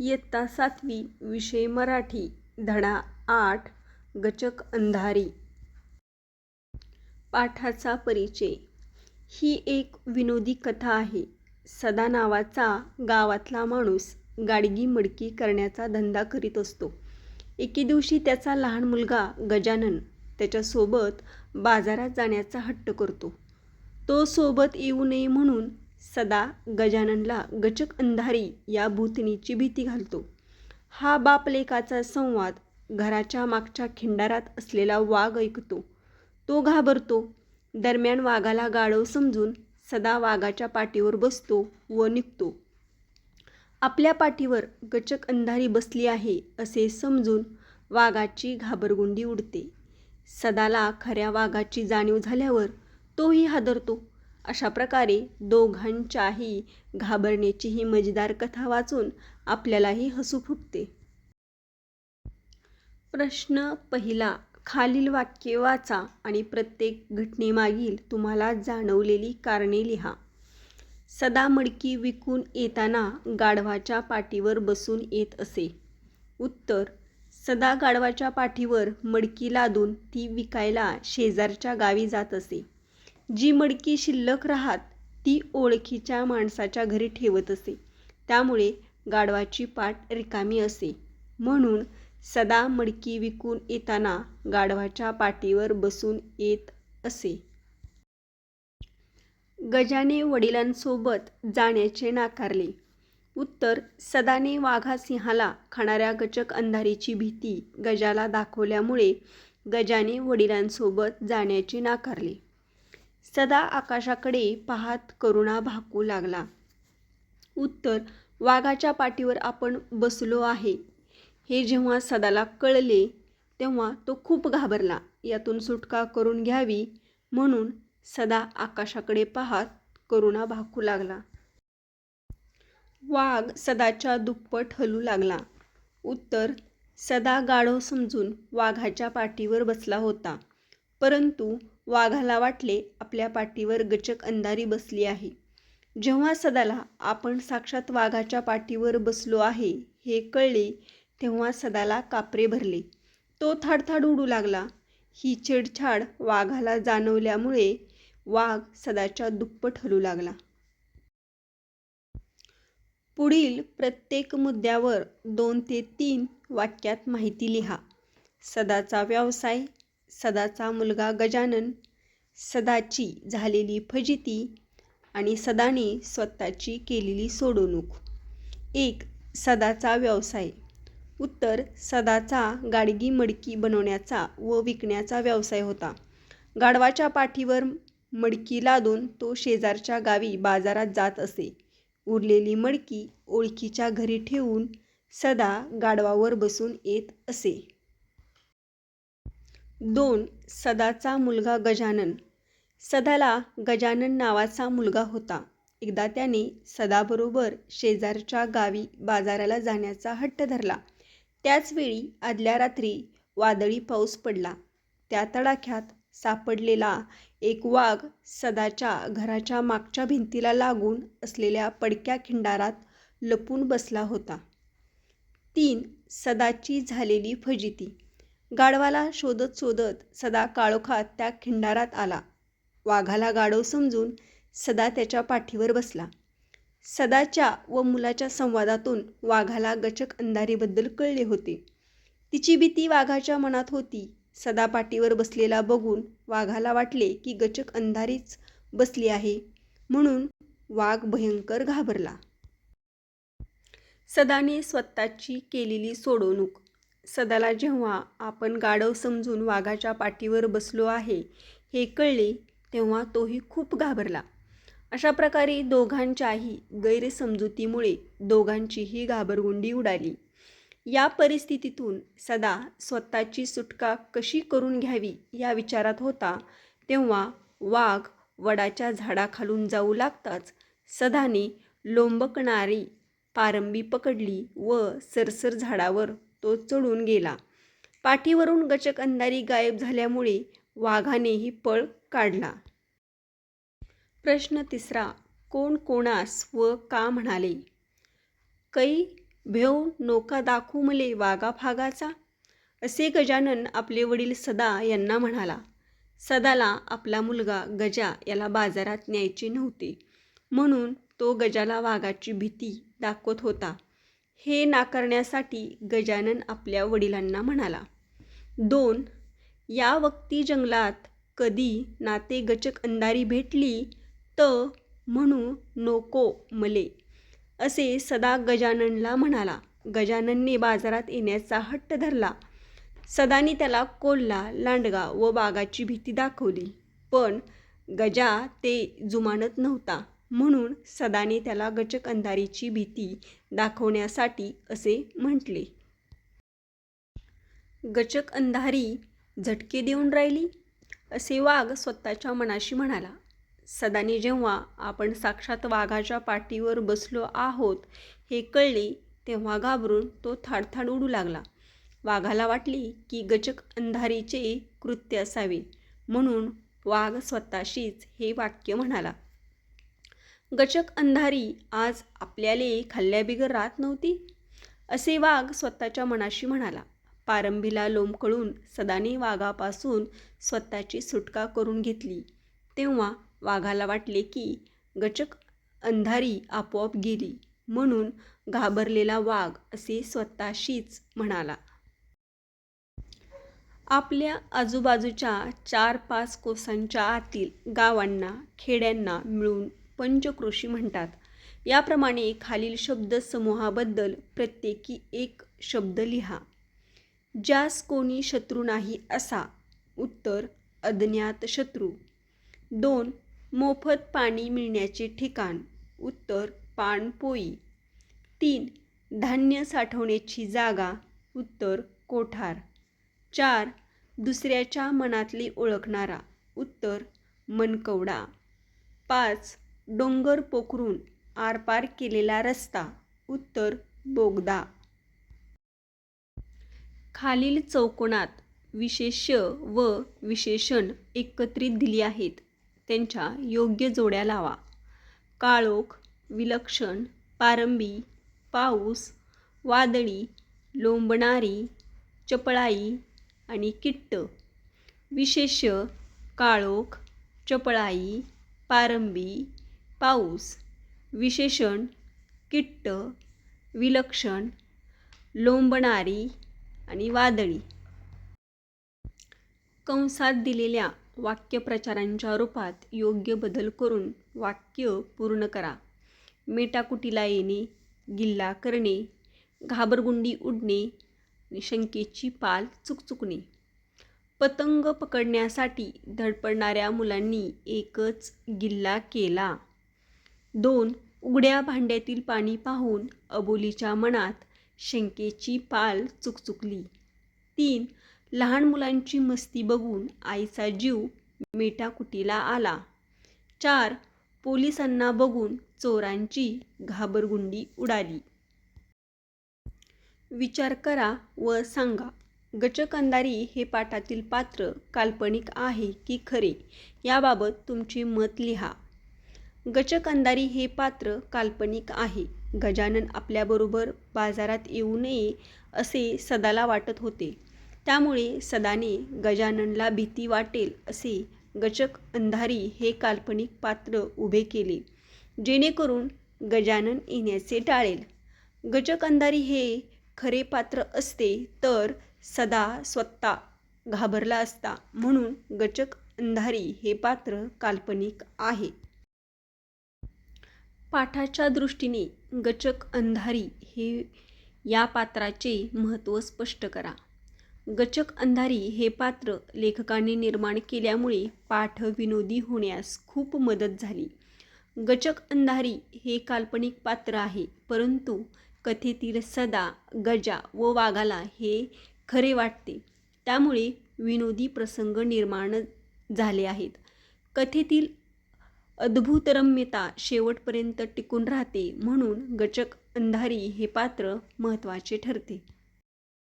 इयत्ता सातवी विषय मराठी धडा आठ गचक अंधारी. पाठाचा परिचय. ही एक विनोदी कथा आहे. सदा नावाचा गावातला माणूस गाडगी मडकी करण्याचा धंदा करीत असतो. एके दिवशी त्याचा लहान मुलगा गजानन त्याच्यासोबत बाजारात जाण्याचा हट्ट करतो. तो सोबत येऊ नये म्हणून सदा गजाननला गचक अंधारी या भूतनीची भीती घालतो. हा बापलेकाचा संवाद घराच्या मागच्या खिंडारात असलेला वाघ ऐकतो. तो घाबरतो. दरम्यान वाघाला गाढव समजून सदा वाघाच्या पाठीवर बसतो व निघतो. आपल्या पाठीवर गचक अंधारी बसली आहे असे समजून वाघाची घाबरगुंडी उडते. सदाला खऱ्या वाघाची जाणीव झाल्यावर तोही हादरतो. अशा प्रकारे दोघांच्याही घाबरण्याची ही मजेदार कथा वाचून आपल्यालाही हसू फुटते. प्रश्न पहिला खालील वाक्ये वाचा आणि प्रत्येक घटनेमागील तुम्हाला जाणवलेली कारणे लिहा. सदा मडकी विकून येताना गाढवाच्या पाठीवर बसून येत असे. उत्तर सदा गाढवाच्या पाठीवर मडकी लादून ती विकायला शेजारच्या गावी जात असे. जी मडकी शिल्लक राहत ती ओळखीच्या माणसाच्या घरी ठेवत असे. त्यामुळे गाढवाची पाठ रिकामी असे. म्हणून सदा मडकी विकून येताना गाढवाच्या पाठीवर बसून येत असे. गजाने वडिलांसोबत जाण्याचे नाकारले. उत्तर सदाने वाघा सिंहाला खाणाऱ्या गचक अंधारीची भीती गजाला दाखवल्यामुळे गजाने वडिलांसोबत जाण्याचे नाकारले. सदा आकाशाकडे पाहात करुणा भाकू लागला. उत्तर वाघाच्या पाठीवर आपण बसलो आहे. हे जेव्हा सदाला कळले तेव्हा तो खूप घाबरला. यातून सुटका करून घ्यावी म्हणून सदा आकाशाकडे पाहात करुणा भाकू लागला. वाघ सदाच्या दुप्पट हलू लागला. उत्तर सदा गाढव समजून वाघाच्या पाठीवर बसला होता. परंतु वाघाला वाटले आपल्या पाठीवर गचक अंधारी बसली आहे. जेव्हा सदाला आपण साक्षात वाघाच्या पाठीवर बसलो आहे हे कळले तेव्हा सदाला कापरे भरले. तो थाडथाड उडू लागला. ही छेडछाड वाघाला जाणवल्यामुळे वाघ सदाच्या दुप्पट हलू लागला. पुढील प्रत्येक मुद्द्यावर दोन ते तीन वाक्यात माहिती लिहा. सदाचा व्यवसाय सदाचा मुलगा गजानन सदाची झालेली फजिती आणि सदाने स्वतःची केलेली सोडवणूक. एक सदाचा व्यवसाय. उत्तर सदाचा गाडगी मडकी बनवण्याचा व विकण्याचा व्यवसाय होता. गाढवाच्या पाठीवर मडकी लादून तो शेजारच्या गावी बाजारात जात असे. उरलेली मडकी ओळखीच्या घरी ठेवून सदा गाढवावर बसून येत असे. दोन सदाचा मुलगा गजानन. सदाला गजानन नावाचा मुलगा होता. एकदा त्याने सदाबरोबर शेजारच्या गावी बाजाराला जाण्याचा हट्ट धरला. त्याचवेळी आदल्या रात्री वादळी पाऊस पडला. त्या तडाख्यात सापडलेला एक वाघ सदाच्या घराच्या मागच्या भिंतीला लागून असलेल्या पडक्या खिंडारात लपून बसला होता. तीन सदाची झालेली फजिती. गाढवाला शोधत शोधत सदा काळोखात त्या खिंडारात आला. वाघाला गाढव समजून सदा त्याच्या पाठीवर बसला. सदाच्या व मुलाच्या संवादातून वाघाला गचक अंधारीबद्दल कळले होते. तिची भीती वाघाच्या मनात होती. सदा पाठीवर बसलेला बघून वाघाला वाटले की गचक अंधारीच बसली आहे. म्हणून वाघ भयंकर घाबरला. सदाने स्वतःची केलेली सोडवणूक सदाला जेव्हा आपण गाढव समजून वाघाच्या पाठीवर बसलो आहे हे कळले तेव्हा तोही खूप घाबरला. अशा प्रकारे दोघांच्याही गैरसमजुतीमुळे दोघांचीही घाबरगुंडी उडाली. या परिस्थितीतून सदा स्वतःची सुटका कशी करून घ्यावी या विचारात होता तेव्हा वाघ वडाच्या झाडाखालून जाऊ लागताच सदाने लोंबकणारी पारंबी पकडली व सरसर झाडावर तो चढून गेला. पाठीवरून गचक अंधारी गायब झाल्यामुळे वाघानेही पळ काढला. प्रश्न तिसरा कोण कोणास व का म्हणाले? कै भेव नोका दाखवू मले वाघा फागाचा असे गजानन आपले वडील सदा यांना म्हणाला. सदाला आपला मुलगा गजा याला बाजारात न्यायचे नव्हते. म्हणून तो गजाला वाघाची भीती दाखवत होता. हे नाकारण्यासाठी गजानन आपल्या वडिलांना म्हणाला दोन या वक्ती जंगलात कधी नाते गचक अंधारी भेटली त म्हणू नको मले असे सदा गजाननला म्हणाला. गजाननने बाजारात येण्याचा हट्ट धरला. सदानी त्याला कोल्हा लांडगा व बागाची भीती दाखवली. पण गजा ते जुमानत नव्हता. म्हणून सदाने त्याला गचक अंधारीची भीती दाखवण्यासाठी असे म्हटले. गचक अंधारी झटके देऊन राहिली? असे वाघ स्वतःच्या मनाशी म्हणाला. सदाने जेव्हा आपण साक्षात वाघाच्या पाठीवर बसलो आहोत हे कळले तेव्हा घाबरून तो थाडथाड उडू लागला. वाघाला वाटले की गचक अंधारीचे कृत्य असावे म्हणून वाघ स्वतःशीच हे वाक्य म्हणाला. गचक अंधारी आज आपल्याले खाल्ल्याबिगर राहत नव्हती. असे वाघ स्वतःच्या मनाशी म्हणाला. पारंबीला लोंबकळून सदाने वाघापासून स्वतःची सुटका करून घेतली. तेव्हा वाघाला वाटले की गचक अंधारी आपोआप गेली म्हणून घाबरलेला वाघ असे स्वतःशीच म्हणाला. आपल्या आजूबाजूच्या चार पाच कोसांच्या आतील गावांना खेड्यांना मिळून पंचक्रोशी म्हणतात. याप्रमाणे खालील शब्दसमूहाबद्दल प्रत्येकी एक शब्द लिहा. ज्यास कोणी शत्रू नाही असा. उत्तर अज्ञात शत्रू. दोन मोफत पाणी मिळण्याचे ठिकाण. उत्तर पाणपोई. तीन धान्य साठवण्याची जागा. उत्तर कोठार. चार दुसऱ्याच्या मनातले ओळखणारा. उत्तर मनकवडा. पाच डोंगर पोखरून आरपार केलेला रस्ता. उत्तर बोगदा. खालील चौकोनात विशेष्य व विशेषण एकत्रित दिली आहेत. त्यांच्या योग्य जोड्या लावा. काळोख विलक्षण पारंबी पाऊस वादळी लोंबणारी चपळाई आणि किट्ट. विशेष्य काळोख चपळाई पारंबी पाऊस विशेषण किट्ट विलक्षण लोंबणारी आणि वादळी. कंसात दिलेल्या वाक्यप्रचारांच्या रूपात योग्य बदल करून वाक्य पूर्ण करा. मेटाकुटीला येणे गिल्ला करणे घाबरगुंडी उडणे आणि शंकेची पाल चुकचुकणे. पतंग पकडण्यासाठी धडपडणाऱ्या मुलांनी एकच गिल्ला केला. दोन उघड्या भांड्यातील पाणी पाहून अबोलीच्या मनात शंकेची पाल चुकचुकली. तीन लहान मुलांची मस्ती बघून आईचा जीव मेटाकुटीला आला. चार पोलिसांना बघून चोरांची घाबरगुंडी उडाली. विचार करा व सांगा गचकंदारी हे पाठातील पात्र काल्पनिक आहे की खरे? याबाबत तुमचे मत लिहा. गचक अंधारी हे पात्र काल्पनिक आहे. गजानन आपल्याबरोबर बाजारात येऊ नये असे सदाला वाटत होते. त्यामुळे सदाने गजाननला भीती वाटेल असे गचक अंधारी हे काल्पनिक पात्र उभे केले. जेणेकरून गजानन येण्याचे टाळेल. गचक अंधारी हे खरे पात्र असते तर सदा स्वतः घाबरला असता म्हणून गचक अंधारी हे पात्र काल्पनिक आहे. पाठाच्या दृष्टीने गचक अंधारी हे या पात्राचे महत्त्व स्पष्ट करा. गचक अंधारी हे पात्र लेखकाने निर्माण केल्यामुळे पाठ विनोदी होण्यास खूप मदत झाली. गचक अंधारी हे काल्पनिक पात्र आहे परंतु कथेतील सदा गजा व वाघाला हे खरे वाटते. त्यामुळे विनोदी प्रसंग निर्माण झाले आहेत. कथेतील अद्भुतरम्यता शेवटपर्यंत टिकून राहते म्हणून गचक अंधारी हे पात्र महत्त्वाचे ठरते.